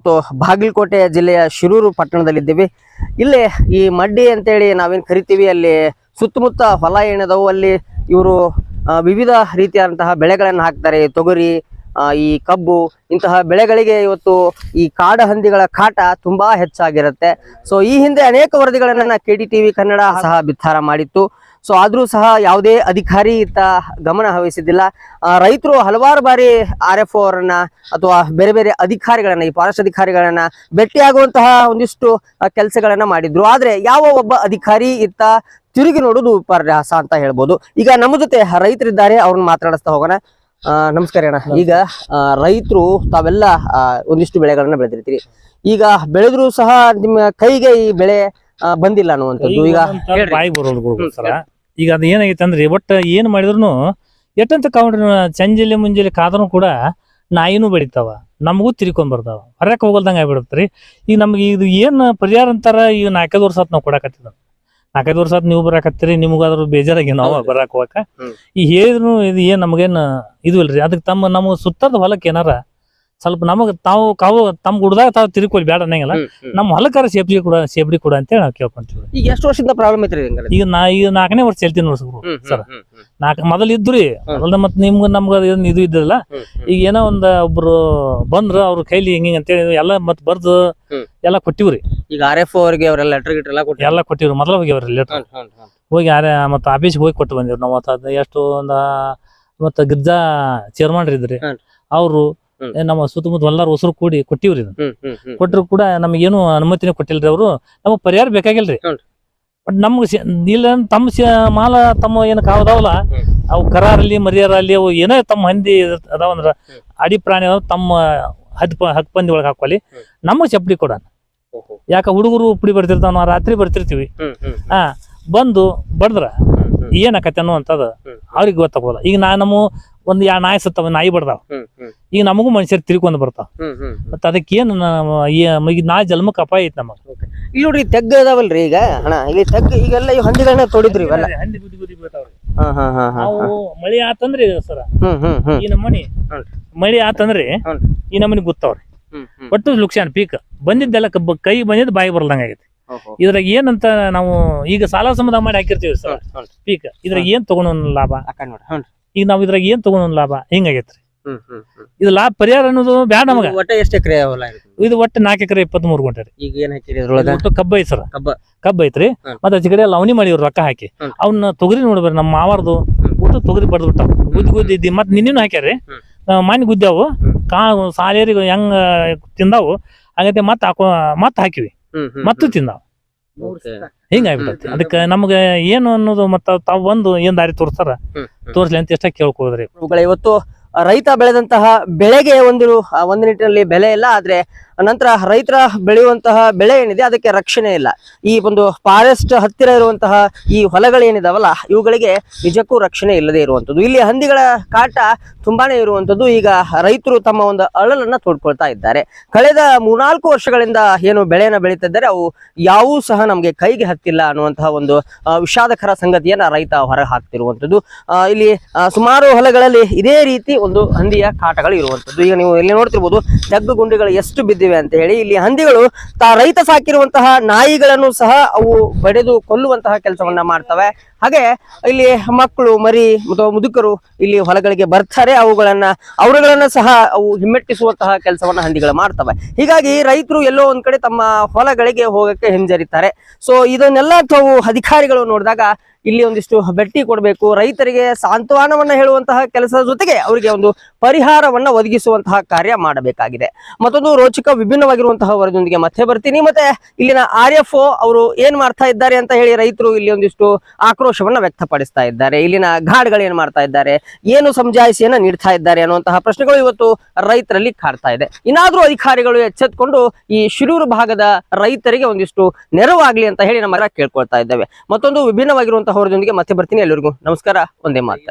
ಮತ್ತು ಬಾಗಲಕೋಟೆ ಜಿಲ್ಲೆಯ ಶಿರೂರು ಪಟ್ಟಣದಲ್ಲಿದ್ದೀವಿ. ಇಲ್ಲಿ ಈ ಮಡ್ಡಿ ಅಂತೇಳಿ ನಾವೇನು ಕರಿತೀವಿ, ಅಲ್ಲಿ ಸುತ್ತಮುತ್ತ ಹೊಲ ಏನಿದಾವು ಅಲ್ಲಿ ಇವರು ವಿವಿಧ ರೀತಿಯಾದಂತಹ ಬೆಳೆಗಳನ್ನು ಹಾಕ್ತಾರೆ. ತೊಗರಿ ಈ ಕಬ್ಬು, ಇಂತಹ ಬೆಳೆಗಳಿಗೆ ಇವತ್ತು ಈ ಕಾಡ ಹಂದಿಗಳ ಕಾಟ ತುಂಬಾ ಹೆಚ್ಚಾಗಿರುತ್ತೆ. ಸೊ ಈ ಹಿಂದೆ ಅನೇಕ ವರದಿಗಳನ್ನ ಕೆ ಟಿ ಟಿವಿ ಕನ್ನಡ ಸಹ ಬಿತ್ತಾರ ಮಾಡಿತ್ತು. ಸೊ ಆದ್ರೂ ಸಹ ಯಾವುದೇ ಅಧಿಕಾರಿ ಇತ್ತ ಗಮನ ಹವಹಿಸಿದ್ದಿಲ್ಲ ರೈತರು ಹಲವಾರು ಬಾರಿ ಆರ್ ಎಫ್ ಅವರನ್ನ ಅಥವಾ ಬೇರೆ ಬೇರೆ ಅಧಿಕಾರಿಗಳನ್ನ ಈ ಫಾರೆಸ್ಟ್ ಅಧಿಕಾರಿಗಳನ್ನ ಭೇಟಿಯಾಗುವಂತಹ ಒಂದಿಷ್ಟು ಕೆಲಸಗಳನ್ನ ಮಾಡಿದ್ರು. ಆದ್ರೆ ಯಾವ ಒಬ್ಬ ಅಧಿಕಾರಿ ಇತ್ತ ತಿರುಗಿ ನೋಡುದು ವಿಪರ್ಯಾಸ ಅಂತ ಹೇಳ್ಬೋದು. ಈಗ ನಮ್ಮ ಜೊತೆ ರೈತರಿದ್ದಾರೆ ಅವ್ರನ್ನ ಮಾತಾಡಿಸ್ತಾ ಹೋಗೋಣ. ಆ, ನಮಸ್ಕಾರ ಅಣ್ಣ. ಈಗ ರೈತರು ತಾವೆಲ್ಲ ಒಂದಿಷ್ಟು ಬೆಳೆಗಳನ್ನ ಬೆಳೆದಿರ್ತೀರಿ. ಈಗ ಬೆಳೆದ್ರು ಸಹ ನಿಮ್ಮ ಕೈಗೆ ಈ ಬೆಳೆ ಬಂದಿಲ್ಲ ಅನ್ನುವಂಥದ್ದು. ಈಗ ಈಗ ಅದು ಏನಾಗೈತೆ ಅಂದ್ರೆ ಒಟ್ಟ ಏನ್ ಮಾಡಿದ್ರು ಎಟ್ಟಂತ ಕೌಂಡ್ರಿ ಚಂಜಲಿ ಮುಂಜಾನೆ ಕಾದ್ರು ಕೂಡ ನಾಯಿನೂ ಬೆಳಿತಾವ ನಮಗೂ ತಿರ್ಕೊಂಡ್ ಬರ್ತಾವ. ಹೊರಕ್ ಹೋಗಲ್ದಂಗ ಆಗ್ಬಿಡತ್ರಿ ಈಗ ನಮ್ಗೆ ಇದು ಏನ್ ಪರಿಹಾರ ಅಂತಾರ ಈಗ ನಾಲ್ಕೈದು ವರ್ಷ ಆತ್ ನಾವು ಕೊಡಕತ್ತಿದ ನಾಲ್ಕೈದು ವರ್ಷ ಆತ್ ನೀವು ಬರಾಕತ್ತೀರಿ ನಿಮ್ಗಾದ್ರೂ ಬೇಜಾರಾಗಿ ನಾವು. ಬರಾಕ್ ಹೋಗಕ. ಈ ಹೇಳಿದ್ರು ಇದು ಏನ್ ನಮಗೇನ್ ಇದು ಇಲ್ರಿ. ಅದಕ್ಕೆ ತಮ್ಮ ನಮ್ಮ ಸುತ್ತದ ಹೊಲಕ್ಕೆ ಏನಾರ ಸ್ವಲ್ಪ ನಮಗ್ ತಾವು ಕಾವು ತಮ್ಮ ಗುಡ್ದಾಗ ತಾವು ತಿರುಕೊಳ್ಳಿ ಬೇಡ ಅನ್ನಂಗಿಲ್ಲ. ನಮ್ಮ ಹೊಲಕ್ಕಾರ ಸೇಫ್ಟಿ ಕೂಡ ಸೇಫ್ಟಿ ಕೂಡ ಅಂತೇಳಿ ನಾವು ಕೇಳ್ಕೊಂತೀವಿ ಈಗ ಎಷ್ಟು ವರ್ಷದಿಂದ ಪ್ರಾಬ್ಲಮ್ ಐತ್ರಿ? ಈಗ ನಾ ಈಗ ನಾಲ್ಕನೇ ವರ್ಷ ಹೇಳ್ತೀನಿ ನೋಡಿ ಸರ್. ನಾಲ್ಕು ಮೊದಲು ಇದ್ರಿ ಹ್ಮ್. ಮೊದಲ ಮತ್ ನಿಮ್ಗ ನಮ್ಗ ಏನ್ ಇದು ಇದ್ದಲ್ಲ ಈಗ ಏನೋ ಒಂದ್ ಒಬ್ರು ಬಂದ್ರ ಅವ್ರ ಕೈಲಿ ಹಿಂಗ ಅಂತೇಳಿ ಎಲ್ಲ ಮತ್ ಬರ್ದು. ಎಲ್ಲ ಕೊಟ್ಟಿವ್ರಿ. ಈಗ ಆರ್ ಎಫ್ ಅವರಿಗೆ ಅವರೆಲ್ಲ ಲೆಟರ್ ಗಿಟರ್ ಎಲ್ಲ ಕೊಟ್ಟು ಎಲ್ಲ ಕೊಟ್ಟಿವ್ರಿ ಮೊದಲ ಹೋಗ್ಯಾವ್ರಿ ಲೆಟರ್ ಹೋಗಿ ಯಾರೇ ಮತ್ತ ಆಫೀಸ್ಗೆ ಹೋಗಿ ಕೊಟ್ಟು ಬಂದಿವ್ರಿ ನಾವು. ಮತ್ತ ಎಷ್ಟು ಒಂದ ಮತ್ತ ಗಿರ್ಜಾ ಚೇರ್ಮನ್ ಇದ್ರಿ. ಅವ್ರು ನಮ್ಮ ಸುತ್ತಮುತ್ತ ಎಲ್ಲಾರು ಹೊಸರು ಕೂಡಿ ಕೊಟ್ಟಿವ್ರಿ ಇದನ್ನ. ಕೊಟ್ರು ಕೂಡ ನಮಗೇನು ಅನುಮತಿನೇ ಕೊಟ್ಟಿಲ್ರಿ ಅವರು ನಮಗ್ ಪರಿಹಾರ ಬೇಕಾಗಿಲ್ರಿ. ಬಟ್ ನಮ್ಗೆ ಇಲ್ಲ ತಮ್ಮ ಮಾಲ ತಮ್ಮ ಏನು ಕಾವದಾವಲ್ಲ. ಅವು ಕರಾರಲ್ಲಿ ಮರಿಯಾರಲ್ಲಿ ಅವು ಏನೇ ತಮ್ಮ ಹಂದಿ ಅದಾವಂದ್ರ. ಅಡಿ ಪ್ರಾಣಿ ತಮ್ಮ ಹದ್ ಹಕ್ ಪಂದಿ ಒಳಗೆ ಹಾಕೊಳ್ಳಿ ಹ್ಮ್. ನಮಗ್ ಚಪ್ಪಡಿ ಕೊಡೋಣ. ಯಾಕ ಹುಡುಗರು ಪುಡಿ ಬರ್ತಿರ್ತಾವ ನಾವು ರಾತ್ರಿ ಬರ್ತಿರ್ತೀವಿ ಹಾ ಬಂದು ಬಡದ್ರ ಏನಾಕತ್ತೆ ಅನ್ನುವಂಥದ್ದು ಹ್ಮ್. ಅವ್ರಿಗೆ ಗೊತ್ತಾಗೋಲ್ಲ ಈಗ ನಾ ನಮ್ಮ ಒಂದು ಯಾ ನಾಯಿ ಸತ್ತವ ನಾಯಿ ಬಡ್ದಾವ. ಈಗ ನಮಗೂ ಮನುಷ್ಯರ್ ತಿರ್ಕೊಂಡ್ ಬರ್ತಾವ. ಮತ್ತ ಅದಕ್ಕೆ ಏನು ಈಗ ನಾ ಜನ್ಮಕ್ಕೆ ಅಪಾಯ ಐತಿ ನಮಗ. ಇಲ್ಲಿ ನೋಡ್ರಿ ತೆಗ್ಗ ಅದಾವಲ್ರಿ ಈಗ? ಹಣ ಇಲ್ಲಿ ತೆಗ್ಗ ಈಗೆಲ್ಲ ಈ ಹಂದಿಗಳನ್ನ ತೊಡಿದ್ರಿ ಇವೆಲ್ಲ. ಹಂದಿ ಬುದ್ಧಿ ಬುದ್ಧಿ ಬೀಳ್ತಾವ್ರಿ. ನಾವು ಮಳಿ ಆತಂದ್ರಿ ಸರ. ಈ ನಮ್ಮನಿ. ಮಳಿ ಆತಂದ್ರಿ. ಈ ನಮ್ಮನಿ ಗೊತ್ತಾವ್ರಿ. ಒಟ್ಟು ಲುಕ್ಷಾನ್ ಪೀಕ್. ಬಂದಿದ್ದೆಲ್ಲ ಕೈ ಬಂದಿದ್ದು ಬಾಯಿ ಬರ್ದಂಗ ಆಗೈತಿ. ಇದ್ರಾಗ ಏನಂತ ನಾವು ಈಗ ಸಾಲ ಸಮದ ಮಾಡಿ ಹಾಕಿರ್ತೀವಿ ಸರ್. ಪೀಕ್. ಇದ್ರಾಗ ಏನ್ ತಗೊಂಡ್ ಲಾಭ? ಈಗ ನಾವ್ ಇದ್ರಾಗ ಏನ್ ತಗೊಂಡ್ ಲಾಭ? ಹಿಂಗಾಗೈತ್ರಿ? ಇದು ಲಾಭ ಪರಿಹಾರ ಅನ್ನೋದು ಬ್ಯಾಡ ನಮಗ. ಇದು ಒಟ್ಟ ಎಷ್ಟು ಎಕರೆ ಹೊಲ ಇದು ಒಟ್ಟು ನಾಲ್ಕು ಎಕರೆ ಇಪ್ಪತ್ತ್ ಮೂರು ಗುಂಟೆ ರೀ. ಈಗ ಏನ್ ಹಾಕಿರಿ ಅದ್ರೊಳಗ ಒಟ್ಟು ಕಬ್ಬ ಐತಿ ಸರ್. ಕಬ್ಬ. ಕಬ್ಬ ಐತ್ರಿ. ಮತ್ತೆ ಆಚೆ ಕಡೆ ಲವಣಿ ಮಾಡಿ ರೊಕ್ಕ ಹಾಕಿ. ಅವ್ನ ತೊಗರಿ ನೋಡ್ಬೇರಿ ನಮ್ಮ ಮಾವಾರ್ದು. ಊಟ ತೊಗರಿ ಬಡ್ದು ಬಿಟ್ಟಾವ. ಗುದ್ದಿ ಗುದ್ದಿ ಇದ್ದಿ. ಮತ್ತೆ ನಿನ್ನೇನು ಹಾಕ್ಯಾರಿ ಮನೆ ಗುದ್ದಾವು. ಕಾ ಸಾಲೇರಿಗೆ ಹೆಂಗ್ ತಿಂದಾವು. ಹಾಗಂತೆ ಮತ್ತೆ ಹಾಕೋ ಮತ್ತೆ ಹಾಕಿವಿ. ಮತ್ತು ತಿಂದಾವ. ಓಕೆ. ಹಿಂಗ ಆಗ್ಬಿಟ್ಟತಿ ಹ್ಮ್. ಅದಕ್ಕೆ ನಮ್ಗೆ ಏನು ಅನ್ನೋದು ಮತ್ತ ತಾವ್ ಬಂದು ಏನ್ ದಾರಿ ತೋರಿಸ್ತಾರ. ತೋರ್ಸ್ಲಿ ಅಂತ ಎಷ್ಟ ಕೇಳ್ಕೋದ್ರಿ ಇವುಗಳ ಇವತ್ತು ರೈತ ಬೆಳೆದಂತಹ ಬೆಳೆಗೆ ಒಂದು ಆ, ಒಂದು ನಿಟ್ಟಿನಲ್ಲಿ ಬೆಲೆ ಇಲ್ಲ ಆದ್ರೆ ನಂತರ ರೈತರ ಬೆಳೆಯುವಂತಹ ಬೆಳೆ ಏನಿದೆ ಅದಕ್ಕೆ ರಕ್ಷಣೆ ಇಲ್ಲ. ಈ ಒಂದು ಫಾರೆಸ್ಟ್ ಹತ್ತಿರ ಇರುವಂತಹ ಈ ಹೊಲಗಳೇನಿದಾವಲ್ಲ ಇವುಗಳಿಗೆ ನಿಜಕ್ಕೂ ರಕ್ಷಣೆ ಇಲ್ಲದೆ ಇರುವಂತದ್ದು ಇಲ್ಲಿ ಹಂದಿಗಳ ಕಾಟ ತುಂಬಾನೇ ಇರುವಂತದ್ದು ಈಗ ರೈತರು ತಮ್ಮ ಒಂದು ಅಳಲನ್ನ ತೋಡ್ಕೊಳ್ತಾ ಇದ್ದಾರೆ. ಕಳೆದ ಮೂರ್ನಾಲ್ಕು ವರ್ಷಗಳಿಂದ ಏನು ಬೆಳೆಯನ್ನ ಬೆಳೀತಿದ್ದಾರೆ ಅವು ಯಾವೂ ಸಹ ನಮಗೆ ಕೈಗೆ ಹತ್ತಿಲ್ಲ ಅನ್ನುವಂತಹ ಒಂದು ವಿಷಾದಕರ ಸಂಗತಿಯನ್ನ ರೈತ ಹೊರ ಹಾಕ್ತಿರುವಂತದ್ದು ಆ, ಇಲ್ಲಿ ಸುಮಾರು ಹೊಲಗಳಲ್ಲಿ ಇದೇ ರೀತಿ ಒಂದು ಹಂದಿಯ ಕಾಟಗಳು ಇರುವಂತದ್ದು ಈಗ ನೀವು ಇಲ್ಲಿ ನೋಡ್ತಿರ್ಬೋದು ತಗ್ಗು ಗುಂಡಿಗಳು ಎಷ್ಟು ಬಿದ್ದಿವೆ. ಅಂತ ಹೇಳಿ ಇಲ್ಲಿ ಹಂದಿಗಳು ತಾ ರೈತ ಸಾಕಿರುವಂತಹ ನಾಯಿಗಳನ್ನು ಸಹ ಅವು ಬಡಿದು ಕೊಲ್ಲುವಂತಹ ಕೆಲಸವನ್ನ ಮಾಡ್ತವೆ. ಹಾಗೆ ಇಲ್ಲಿ ಮಕ್ಕಳು, ಮರಿ ಮತ್ತು ಮುದುಕರು ಇಲ್ಲಿ ಹೊಲಗಳಿಗೆ ಬರ್ತಾರೆ. ಅವುಗಳನ್ನ, ಅವರುಗಳನ್ನ ಸಹ ಅವು ಹಿಮ್ಮೆಟ್ಟಿಸುವಂತಹ ಕೆಲಸವನ್ನ ಹಂದಿಗಳು ಮಾಡ್ತವೆ. ಹೀಗಾಗಿ ರೈತರು ಎಲ್ಲೋ ಒಂದ್ ಕಡೆ ತಮ್ಮ ಹೊಲಗಳಿಗೆ ಹೋಗಕ್ಕೆ ಹಿಂಜರಿತಾರೆ. ಸೊ ಇದನ್ನೆಲ್ಲ ತಾವು ಅಧಿಕಾರಿಗಳು ನೋಡಿದಾಗ ಇಲ್ಲಿ ಒಂದಿಷ್ಟು ಬೆಟ್ಟಿ ಕೊಡಬೇಕು. ರೈತರಿಗೆ ಸಾಂತ್ವನವನ್ನ ಹೇಳುವಂತಹ ಕೆಲಸದ ಜೊತೆಗೆ ಅವರಿಗೆ ಒಂದು ಪರಿಹಾರವನ್ನ ಒದಗಿಸುವಂತಹ ಕಾರ್ಯ ಮಾಡಬೇಕಾಗಿದೆ. ಮತ್ತೊಂದು ರೋಚಕ ವಿಭಿನ್ನವಾಗಿರುವಂತಹ ವರದಿಯೊಂದಿಗೆ ಮತ್ತೆ ಬರ್ತೀನಿ. ಮತ್ತೆ ಇಲ್ಲಿನ ಆರ್ ಎಫ್ ಅವರು ಏನ್ ಮಾಡ್ತಾ ಇದ್ದಾರೆ ಅಂತ ಹೇಳಿ ರೈತರು ಇಲ್ಲಿ ಒಂದಿಷ್ಟು ಆಕ್ರೋಶವನ್ನ ವ್ಯಕ್ತಪಡಿಸ್ತಾ ಇದ್ದಾರೆ. ಇಲ್ಲಿನ ಘಾಡ್ಗಳು ಏನ್ ಮಾಡ್ತಾ ಇದ್ದಾರೆ? ಏನು ಸಮಜಾಯಿಸಿಯನ್ನ ನೀಡ್ತಾ ಇದ್ದಾರೆ ಅನ್ನುವಂತಹ ಪ್ರಶ್ನೆಗಳು ಇವತ್ತು ರೈತರಲ್ಲಿ ಕಾಡ್ತಾ ಇದೆ. ಇನ್ನಾದ್ರೂ ಅಧಿಕಾರಿಗಳು ಎಚ್ಚೆತ್ಕೊಂಡು ಈ ಶಿರೂರು ಭಾಗದ ರೈತರಿಗೆ ಒಂದಿಷ್ಟು ನೆರವಾಗ್ಲಿ ಅಂತ ಹೇಳಿ ನಮ್ಮ ಕೇಳ್ಕೊಳ್ತಾ ಇದ್ದೇವೆ. ಮತ್ತೊಂದು ವಿಭಿನ್ನವಾಗಿರುವಂತಹ ವರದಿಯೊಂದಿಗೆ ಮತ್ತೆ ಬರ್ತೀನಿ ಎಲ್ಲರಿಗೂ ನಮಸ್ಕಾರ ಒಂದೇ ಮಾತು.